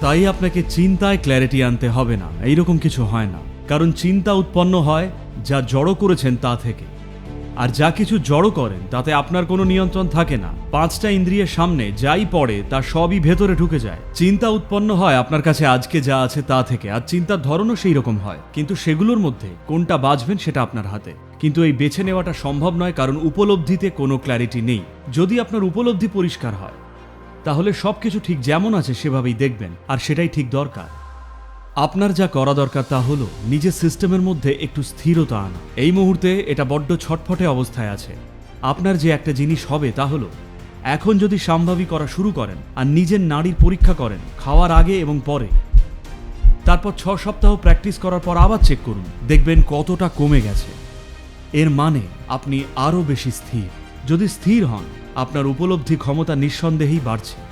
তাই আপনাকে চিন্তায় ক্ল্যারিটি আনতে হবে না। এইরকম কিছু হয় না। কারণ চিন্তা উৎপন্ন হয় যা জড়ো করেছেন তা থেকে। আর যা কিছু জড়ো করেন, তাতে আপনার কোনো নিয়ন্ত্রণ থাকে না। পাঁচটা ইন্দ্রিয়ের সামনে যাই পড়ে, তা সবই ভেতরে ঢুকে যায়। চিন্তা উৎপন্ন হয় আপনার কাছে আজকে যা আছে তা থেকে, আর চিন্তার ধরনও সেই রকম হয়। কিন্তু সেগুলোর মধ্যে কোনটা বাঁচবেন সেটা আপনার হাতে। কিন্তু এই বেছে নেওয়াটা সম্ভব নয়, কারণ উপলব্ধিতে কোনো ক্ল্যারিটি নেই। যদি আপনার উপলব্ধি পরিষ্কার হয় তাহলে সবকিছু ঠিক যেমন আছে সেভাবেই দেখবেন, আর সেটাই ঠিক দরকার। আপনার যা করা দরকার তা হলো নিজের সিস্টেমের মধ্যে একটু স্থিরতা আনা। এই মুহূর্তে এটা বড্ড ছটফটে অবস্থায় আছে। আপনার যে একটা জিনিস হবে তা হলো, এখন যদি সম্ভাবী করা শুরু করেন আর নিজের নাড়ির পরীক্ষা করেন খাওয়ার আগে এবং পরে, তারপর ছ সপ্তাহ প্র্যাকটিস করার পর আবার চেক করুন, দেখবেন কতটা কমে গেছে। এর মানে আপনি আরও বেশি স্থির। যদি স্থির হন আপনার উপলব্ধি ক্ষমতা নিঃসন্দেহেই বাড়ছে।